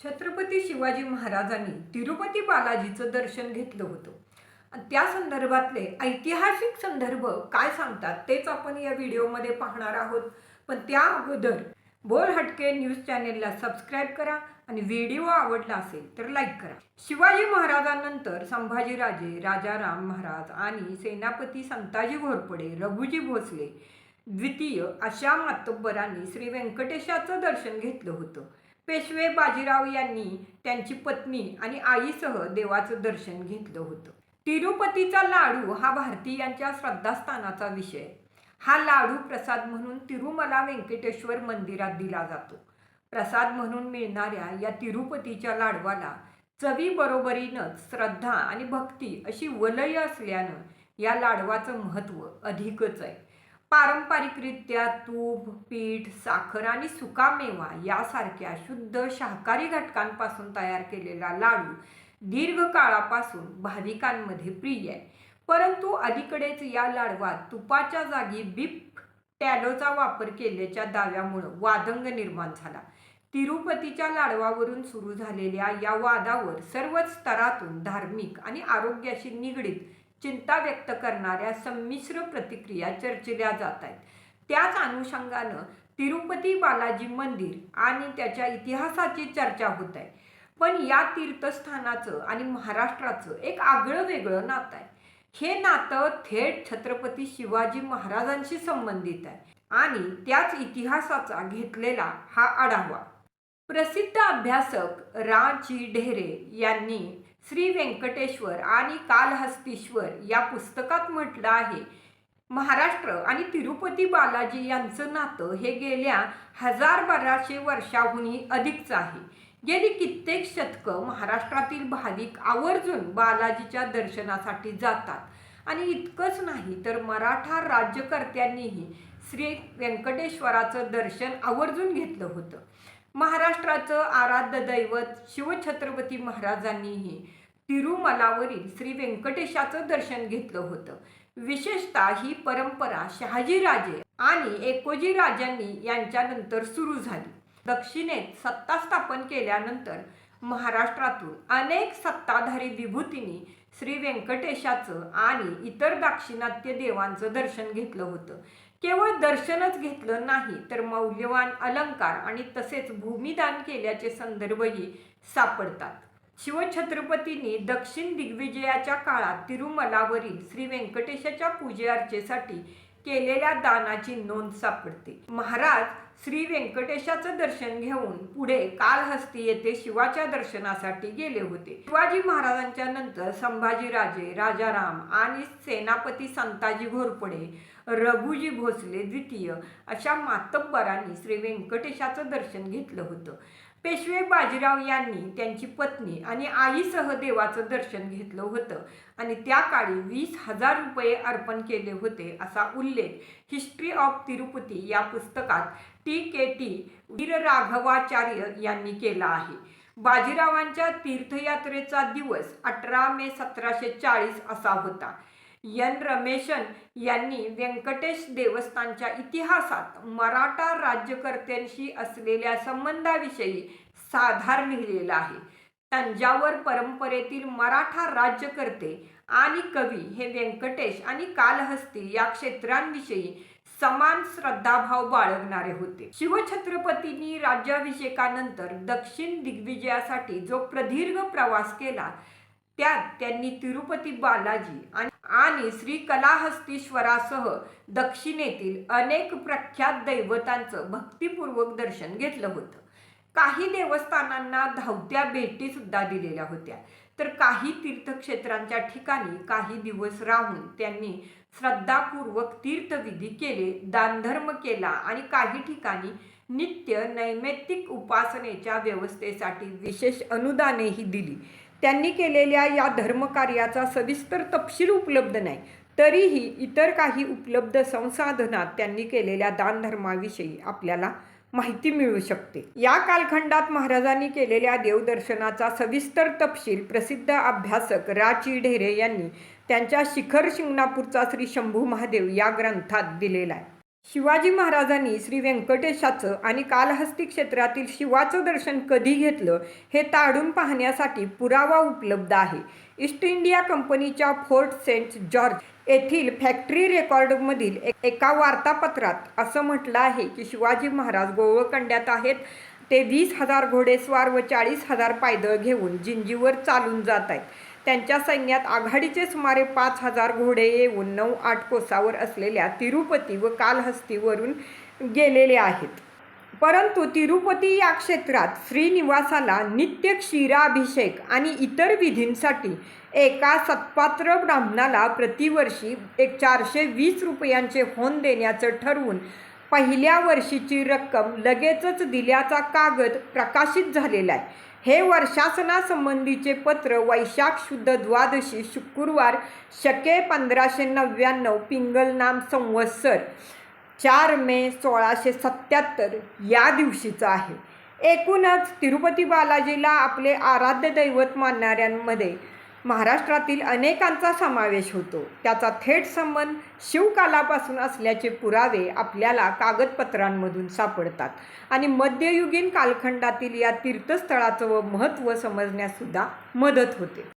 छत्रपती शिवाजी महाराजांनी तिरुपती बालाजीचं दर्शन घेतलं होतं. त्या संदर्भातले ऐतिहासिक संदर्भ काय सांगतात तेच आपण या व्हिडिओमध्ये पाहणार आहोत. पण त्या अगोदर बोल हटके न्यूज चॅनेलला सबस्क्राईब करा आणि व्हिडिओ आवडला असेल तर लाईक करा. शिवाजी महाराजांनंतर संभाजीराजे राजाराम महाराज आणि सेनापती संताजी घोरपडे रघुजी भोसले द्वितीय अशा मातब्बरांनी श्री व्यंकटेशाचं दर्शन घेतलं होतं. पेशवे बाजीराव यांनी त्यांची पत्नी आणि आईसह देवाचं दर्शन घेतलं होतं. तिरुपतीचा लाडू हा भारतीयांच्या श्रद्धास्थानाचा विषय. हा लाडू प्रसाद म्हणून तिरुमला व्यंकटेश्वर मंदिरात दिला जातो. प्रसाद म्हणून मिळणाऱ्या या तिरुपतीच्या लाडवाला चवीबरोबरीनंच श्रद्धा आणि भक्ती अशी वलय असल्यानं या लाडवाचं महत्त्व अधिकच आहे. पारंपरिकरित्या तूप पीठ साखर आणि सुकामेवा यासारख्या शुद्ध शाकाहारी घटकांपासून तयार केलेला लाडू दीर्घ काळापासून भाविकांमध्ये प्रिय आहे. परंतु अलीकडेच या लाडवात तुपाच्या जागी बिप टॅलोचा वापर केल्याच्या दाव्यामुळं वादंग निर्माण झाला. तिरुपतीच्या लाडवावरून सुरू झालेल्या या वादावर सर्वच स्तरातून धार्मिक आणि आरोग्याशी निगडीत चिंता व्यक्त करणाऱ्या संमिश्र प्रतिक्रिया चर्चिल्या जात आहेत. त्याच अनुषंगानं तिरुपती बालाजी मंदिर आणि त्याच्या इतिहासाची चर्चा होत आहे. पण या तीर्थस्थानाचं आणि महाराष्ट्राचं एक आगळं वेगळं नातं आहे. हे नातं थेट छत्रपती शिवाजी महाराजांशी संबंधित आहे आणि त्याच इतिहासाचा घेतलेला हा आढावा. प्रसिद्ध अभ्यासक रा जी ढेरे यांनी श्री व्यंकटेश्वर आणि कालहस्तीश्वर या पुस्तकात म्हटलं आहे. महाराष्ट्र आणि तिरुपती बालाजी यांचं नातं हे गेल्या हजार बाराशे वर्षाहूनही अधिकच आहे. गेली कित्येक शतकं महाराष्ट्रातील भाविक आवर्जून बालाजीच्या दर्शनासाठी जातात. आणि इतकंच नाही तर मराठा राज्यकर्त्यांनीही श्री व्यंकटेश्वराचं दर्शन आवर्जून घेतलं होतं. महाराष्ट्राचं आराध्य दैवत शिवछत्रपती महाराजांनीही तिरुमलावरील श्री व्यंकटेशाचं दर्शन घेतलं होतं. विशेषतः ही परंपरा शहाजीराजे आणि एकोजी राजांनी यांच्यानंतर सुरू झाली. दक्षिणेत सत्ता स्थापन केल्यानंतर महाराष्ट्रातून अनेक सत्ताधारी विभूतींनी श्री व्यंकटेशाचं आणि इतर दाक्षिणात्य देवांचं दर्शन घेतलं होतं. केवळ दर्शनच घेतलं नाही तर मौल्यवान अलंकार आणि तसेच भूमिदान केल्याचे संदर्भही सापडतात. शिवछत्रपतींनी दक्षिण दिग्विजयाच्या काळात तिरुमलावरील श्री व्यंकटेशाच्या पूजेअर्चेसाठी केलेल्या दानाची नोंद सापडते. महाराज श्री व्यंकटेशाचं दर्शन घेऊन पुढे कालहस्ती येथे शिवाच्या दर्शनासाठी गेले होते. शिवाजी महाराजांच्या नंतर संभाजीराजे राजाराम आणि सेनापती संताजी घोरपडे रघुजी भोसले द्वितीय. अशा मातब्बरांनी श्री व्यंकटेशाचं दर्शन घेतलं होतं. पेशवे बाजीराव यांनी त्यांची पत्नी आणि आईसह देवाचं दर्शन घेतलं होतं आणि त्या काळी वीस हजार रुपये अर्पण केले होते असा उल्लेख हिस्ट्री ऑफ तिरुपती या पुस्तकात T K T Veera Raghavacharya यांनी केला आहे. बाजीरावांच्या तीर्थयात्रेचा दिवस अठरा मे सतराशे चाळीस असा होता. एन. रमेशन यांनी व्यंकटेश देवस्थानच्या इतिहासात मराठा राज्यकर्त्यांशी असलेल्या संबंधाविषयी साधार लिहिलेला आहे. तंजावर परंपरेतील मराठा राज्यकर्ते आणि कवी हे व्यंकटेश आणि कालहस्ती या क्षेत्रांविषयी समान श्रद्धाभाव बाळगणारे होते. शिवछत्रपतींनी राज्याभिषेकानंतर दक्षिण दिग्विजयासाठी जो प्रदीर्घ प्रवास केला त्यात त्यांनी तिरुपती बालाजी आणि आणि श्री कलाहस्तीश्वरासह दक्षिणेतील अनेक प्रख्यात दैवतांचं भक्तिपूर्वक दर्शन घेतलं होतं. काही देवस्थानांना धावत्या भेटी सुद्धा दिलेल्या होत्या. तर काही तीर्थक्षेत्रांच्या ठिकाणी काही दिवस राहून त्यांनी श्रद्धापूर्वक तीर्थविधी केले दानधर्म केला आणि काही ठिकाणी नित्य नैमित्तिक उपासनेच्या व्यवस्थेसाठी विशेष अनुदानेही दिली. त्यांनी केलेल्या या धर्मकार्याचा सविस्तर तपशील उपलब्ध नाही तरीही इतर काही उपलब्ध संसाधनात त्यांनी केलेल्या दानधर्माविषयी आपल्याला माहिती मिळू शकते. या कालखंडात महाराजांनी केलेल्या देवदर्शनाचा सविस्तर तपशील प्रसिद्ध अभ्यासक राची ढेरे यांनी त्यांच्या शिखर शिंगणापूरचा श्री. शंभू महादेव या ग्रंथात दिलेला आहे. शिवाजी महाराजांनी श्री व्यंकटेशाचं आणि कालहस्ती क्षेत्रातील शिवाचं दर्शन कधी घेतलं हे ताडून पाहण्यासाठी पुरावा उपलब्ध आहे. ईस्ट इंडिया कंपनीच्या फोर्ट सेंट जॉर्ज येथील फॅक्टरी रेकॉर्डमधील एका वार्तापत्रात असं म्हटलं आहे की शिवाजी महाराज गोवळकंड्यात आहेत. ते वीस हजार घोडेस्वार व चाळीस हजार पायदळ घेऊन जिंजीवर चालून जात आहेत. त्यांच्या सैन्यात आघाडीचे सुमारे पाच हजार घोडे येऊन नऊ आठ कोसावर असलेल्या तिरुपती व कालहस्तीवरून गेलेले आहेत. परंतु तिरुपती या क्षेत्रात श्रीनिवासाला नित्य क्षीराभिषेक आणि इतर विधींसाठी एका सत्पात्र ब्राह्मणाला प्रतिवर्षी एक चारशे वीस रुपयांचे होन देण्याचं ठरवून पहिल्या वर्षीची रक्कम लगेचच दिल्याचा कागद प्रकाशित झालेला आहे. हे वर्षासनासंबंधीचे पत्र वैशाख शुद्ध द्वादशी शुक्रवार शके पंधराशे नव्याण्णव पिंगल नाम संवत्सर चार मे सोळाशे सत्याहत्तर या दिवशीचं आहे. एकूणच तिरुपती बालाजीला आपले आराध्य दैवत मानणाऱ्यांमध्ये महाराष्ट्रातील अनेकांचा समावेश होतो. त्याचा थेट संबंध शिवकालापासून असल्याचे पुरावे आपल्याला कागदपत्रांमधून सापडतात. आणि मध्ययुगीन कालखंडातील या तीर्थस्थळाचं व महत्त्व समजण्याससुद्धा मदत होते.